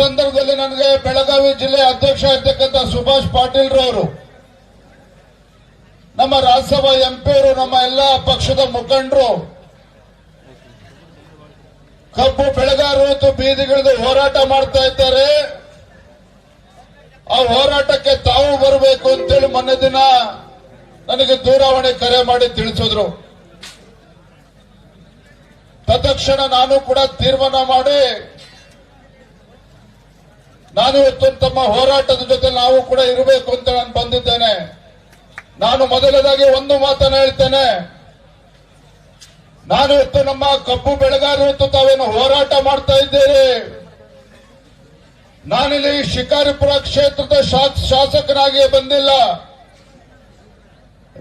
ಸಂದರ್ಭದಲ್ಲಿ ನನಗೆ ಬೆಳಗಾವಿ ಜಿಲ್ಲೆ ಅಧ್ಯಕ್ಷ ಇರ್ತಕ್ಕಂಥ ಸುಭಾಷ್ ಪಾಟೀಲ್ ರವರು ನಮ್ಮ ರಾಜ್ಯಸಭಾ ಎಂಪಿಯವರು ನಮ್ಮ ಎಲ್ಲ ಪಕ್ಷದ ಮುಖಂಡರು, ಕಬ್ಬು ಬೆಳೆಗಾರರು ಬೀದಿಗಿಳಿದು ಹೋರಾಟ ಮಾಡ್ತಾ ಇದ್ದಾರೆ. ಆ ಹೋರಾಟಕ್ಕೆ ತಾವು ಬರಬೇಕು ಅಂತೇಳಿ ಮೊನ್ನೆ ದಿನ ನನಗೆ ದೂರವಾಣಿ ಕರೆ ಮಾಡಿ ತಿಳಿಸಿದ್ರು. ತತ್ಕ್ಷಣ ನಾನು ಕೂಡ ತೀರ್ಮಾನ ಮಾಡಿ ನಾನು ಇವತ್ತು ತಮ್ಮ ಹೋರಾಟದ ಜೊತೆ ನಾವು ಕೂಡ ಇರಬೇಕು ಅಂತ ನಾನು ಬಂದಿದ್ದೇನೆ. ನಾನು ಮೊದಲದಾಗಿ ಒಂದು ಮಾತನ್ನ ಹೇಳ್ತೇನೆ. ನಾನು ಇವತ್ತು ನಮ್ಮ ಕಬ್ಬು ಬೆಳೆಗಾರರು ಇವತ್ತು ತಾವೇನು ಹೋರಾಟ ಮಾಡ್ತಾ ಇದ್ದೀರಿ. ನಾನಿಲ್ಲಿ ಶಿಕಾರಿಪುರ ಕ್ಷೇತ್ರದ ಶಾಸಕನಾಗಿಯೇ ಶಾಸಕನಾಗಿ ಬಂದಿಲ್ಲ.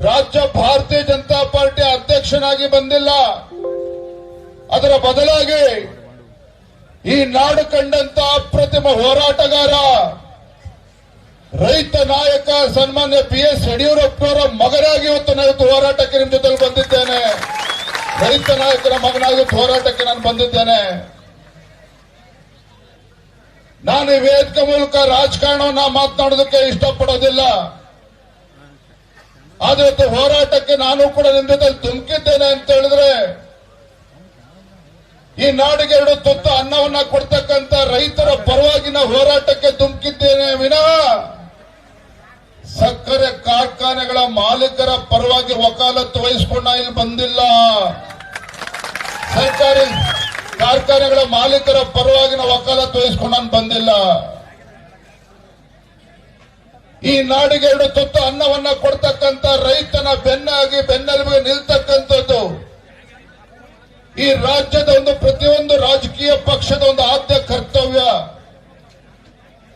ರಾಜ್ಯ ಭಾರತೀಯ ಜನತಾ ಪಾರ್ಟಿ ಅಧ್ಯಕ್ಷನಾಗಿ ಬಂದಿಲ್ಲ. ಅದರ ಬದಲಾಗಿ ಈ ನಾಡು ಕಂಡಂತ ಅಪ್ರತಿಮ ಹೋರಾಟಗಾರ, ರೈತ ನಾಯಕ ಸನ್ಮಾನ್ಯ ಪಿ ಎಸ್ ಯಡಿಯೂರಪ್ಪನವರ ಮಗನಾಗಿ ಇವತ್ತು ನಾನು ಹೋರಾಟಕ್ಕೆ ನಿಮ್ಮ ಜೊತೆ ಬಂದಿದ್ದೇನೆ. ರೈತ ನಾಯಕರ ಮಗನಾಗಿ ಹೋರಾಟಕ್ಕೆ ನಾನು ಬಂದಿದ್ದೇನೆ. ನಾನು ಈ ವೇದಿಕೆ ಮೂಲಕ ರಾಜಕಾರಣವನ್ನ ಮಾತನಾಡೋದಕ್ಕೆ ಇಷ್ಟಪಡೋದಿಲ್ಲ. ಆದ್ರೆ ಇವತ್ತು ಹೋರಾಟಕ್ಕೆ ನಾನು ಕೂಡ ನಿಮ್ಮ ಜೊತೆ ಧುಮುಕಿದ್ದೇನೆ ಅಂತ ಹೇಳಿದ್ರೆ ಈ ನಾಡಿಗೆ ಎರಡು ತುತ್ತು ಅನ್ನವನ್ನ ಕೊಡ್ತಕ್ಕಂತ ರೈತರ ಪರವಾಗಿನ ಹೋರಾಟಕ್ಕೆ ಧುಮುಕಿದ್ದೇನೆ ವಿನಾ ಸಕ್ಕರೆ ಕಾರ್ಖಾನೆಗಳ ಮಾಲೀಕರ ಪರವಾಗಿ ವಕಾಲತ್ತು ವಹಿಸಿಕೊಂಡ ಇಲ್ಲಿ ಬಂದಿಲ್ಲ. ಸರ್ಕಾರಿ ಕಾರ್ಖಾನೆಗಳ ಮಾಲೀಕರ ಪರವಾಗಿನ ವಕಾಲತ್ತು ವಹಿಸಿಕೊಂಡು ಬಂದಿಲ್ಲ. ಈ ನಾಡಿಗೆ ಎರಡು ತುತ್ತು ಅನ್ನವನ್ನ ಕೊಡ್ತಕ್ಕಂತ ರೈತನ ಬೆನ್ನಾಗಿ ಬೆನ್ನೆಲುಬಿಗೆ ನಿಲ್ತಕ್ಕಂಥದ್ದು ಈ ಪ್ರತಿಯೊಂದು ರಾಜಕೀಯ ಪಕ್ಷದ ಒಂದು ಆದ್ಯ ಕರ್ತವ್ಯ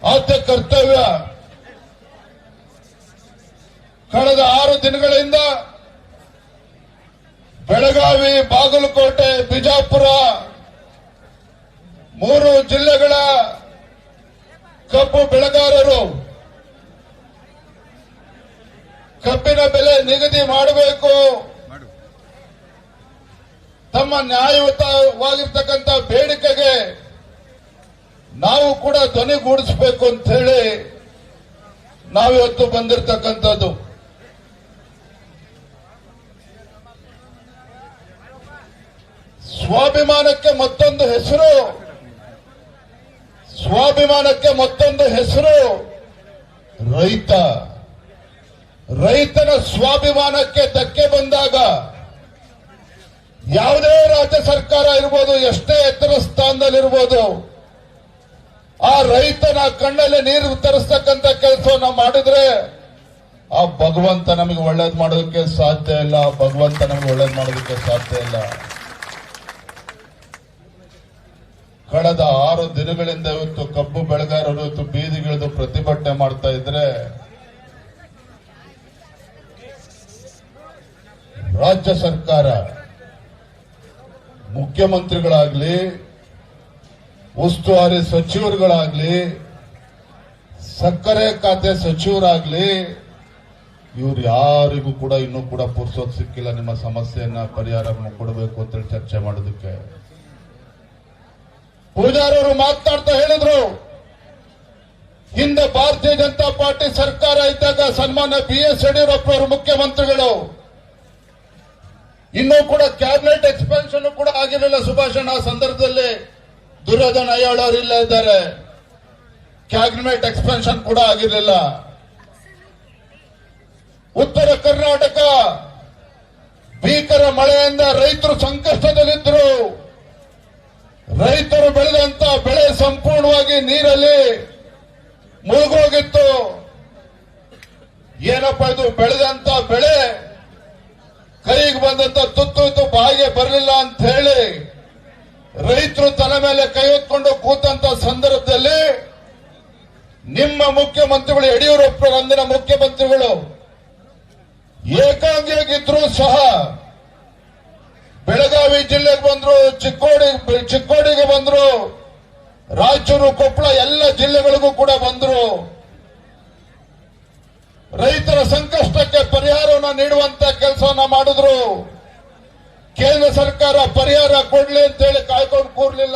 ಆದ್ಯ ಕರ್ತವ್ಯ. ಕಳೆದ ಆರು ದಿನಗಳಿಂದ ಬೆಳಗಾವಿ, ಬಾಗಲಕೋಟೆ, ಬಿಜಾಪುರ ಮೂರು ಜಿಲ್ಲೆಗಳ ಕಬ್ಬು ಬೆಳೆಗಾರರು ಕಬ್ಬಿನ ಬೆಲೆ ನಿಗದಿ ಮಾಡಬೇಕು. ತಮ್ಮ ನ್ಯಾಯಯುತವಾಗಿರ್ತಕ್ಕಂಥ ಬೇಡಿಕೆಗೆ ನಾವು ಕೂಡ ಧ್ವನಿಗೂಡಿಸಬೇಕು ಅಂತ ಹೇಳಿ ನಾವಿವತ್ತು ಬಂದಿರತಕ್ಕಂಥದ್ದು. ಸ್ವಾಭಿಮಾನಕ್ಕೆ ಮತ್ತೊಂದು ಹೆಸರು, ಸ್ವಾಭಿಮಾನಕ್ಕೆ ಮತ್ತೊಂದು ಹೆಸರು ರೈತ. ರೈತನ ಸ್ವಾಭಿಮಾನಕ್ಕೆ ಧಕ್ಕೆ ಬಂದಾಗ ಯಾವುದೇ ರಾಜ್ಯ ಸರ್ಕಾರ ಇರ್ಬೋದು, ಎಷ್ಟೇ ಎತ್ತರ ಸ್ಥಾನದಲ್ಲಿರ್ಬೋದು, ಆ ರೈತನ ಕಣ್ಣಲ್ಲಿ ನೀರು ತರಿಸ್ತಕ್ಕಂಥ ಕೆಲಸವನ್ನ ಮಾಡಿದ್ರೆ ಆ ಭಗವಂತ ನಮಗೆ ಒಳ್ಳೇದು ಮಾಡೋದಕ್ಕೆ ಸಾಧ್ಯ ಇಲ್ಲ ಭಗವಂತ ನಮಗೆ ಒಳ್ಳೇದು ಮಾಡೋದಕ್ಕೆ ಸಾಧ್ಯ ಇಲ್ಲ. ಕಳೆದ ಆರು ದಿನಗಳಿಂದ ಇವತ್ತು ಕಬ್ಬು ಬೆಳೆಗಾರರು ಇವತ್ತು ಬೀದಿಗಿಳಿದು ಪ್ರತಿಭಟನೆ ಮಾಡ್ತಾ ಇದ್ರೆ, ರಾಜ್ಯ ಸರ್ಕಾರ ಮುಖ್ಯಮಂತ್ರಿಗಳಾಗ್ಲಿ, ಉಸ್ತುವಾರಿ ಸಚಿವರುಗಳಾಗ್ಲಿ, ಸಕ್ಕರೆ ಖಾತೆ ಸಚಿವರಾಗ್ಲಿ, ಇವ್ರು ಯಾರಿಗೂ ಕೂಡ ಇನ್ನೂ ಕೂಡ ಪುರ್ಸೋದ್ ಸಿಕ್ಕಿಲ್ಲ, ನಿಮ್ಮ ಸಮಸ್ಯೆಯನ್ನ ಪರಿಹಾರ ಕೊಡಬೇಕು ಅಂತೇಳಿ ಚರ್ಚೆ ಮಾಡೋದಕ್ಕೆ. ಪೂಜಾರವರು ಮಾತನಾಡ್ತಾ ಹೇಳಿದ್ರು, ಹಿಂದೆ ಭಾರತೀಯ ಜನತಾ ಪಾರ್ಟಿ ಸರ್ಕಾರ ಇದ್ದಾಗ ಸನ್ಮಾನ್ಯ ಬಿ ಎಸ್ ಯಡಿಯೂರಪ್ಪ ಅವರು ಮುಖ್ಯಮಂತ್ರಿಗಳು ಇನ್ನೂ ಕೂಡ ಕ್ಯಾಬಿನೆಟ್ ಎಕ್ಸ್ಪೆನ್ಷನ್ ಕೂಡ ಆಗಿರಲಿಲ್ಲ ಸುಭಾಷಣ ಆ ಸಂದರ್ಭದಲ್ಲಿ ದುರ್ಯೋಧನ ಅಯ್ಯಾಳ್ ಅವರು ಇಲ್ಲ ಇದ್ದಾರೆ. ಕ್ಯಾಬಿನೆಟ್ ಎಕ್ಸ್ಪೆನ್ಷನ್ ಕೂಡ ಆಗಿರಲಿಲ್ಲ. ಉತ್ತರ ಕರ್ನಾಟಕ, ಭೀಕರ ಮಳೆಯಿಂದ ರೈತರು ಸಂಕಷ್ಟದಲ್ಲಿದ್ದರು ರೈತರು ಬೆಳೆದಂತ ಬೆಳೆ ಸಂಪೂರ್ಣವಾಗಿ ನೀರಲ್ಲಿ ಮುಳುಗೋಗಿತ್ತು ಏನಪ್ಪ ಇದು ಬೆಳೆದಂತ ಬೆಳೆ? ಕೈಗೆ ಬಂದಂತ ತುತ್ತು ಬಾಯಿಗೆ ಬರಲಿಲ್ಲ ಅಂತ ಹೇಳಿ ರೈತರು ತಲೆ ಮೇಲೆ ಕೈ ಹೊತ್ಕೊಂಡು ಕೂತಂತ ಸಂದರ್ಭದಲ್ಲಿ ನಿಮ್ಮ ಮುಖ್ಯಮಂತ್ರಿಗಳು, ಯಡಿಯೂರಪ್ಪ ಅಂದಿನ ಮುಖ್ಯಮಂತ್ರಿಗಳು ಏಕಾಂಗಿಯಾಗಿದ್ರು ಸಹ ಬೆಳಗಾವಿ ಜಿಲ್ಲೆಗೆ ಬಂದ್ರು, ಚಿಕ್ಕೋಡಿ, ಚಿಕ್ಕೋಡಿಗೆ ಬಂದ್ರು, ರಾಯಚೂರು, ಕೊಪ್ಪಳ ಎಲ್ಲ ಜಿಲ್ಲೆಗಳಿಗೂ ಕೂಡ ಬಂದ್ರು. ರೈತರ ಸಂಕಷ್ಟಕ್ಕೆ ಪರಿಹಾರವನ್ನು ನೀಡುವಂತ ಕೆಲಸವನ್ನ ಮಾಡಿದ್ರು. ಕೇಂದ್ರ ಸರ್ಕಾರ ಪರಿಹಾರ ಕೊಡ್ಲಿ ಅಂತ ಹೇಳಿ ಕಾಯ್ಕೊಂಡು ಕೂರ್ಲಿಲ್ಲ.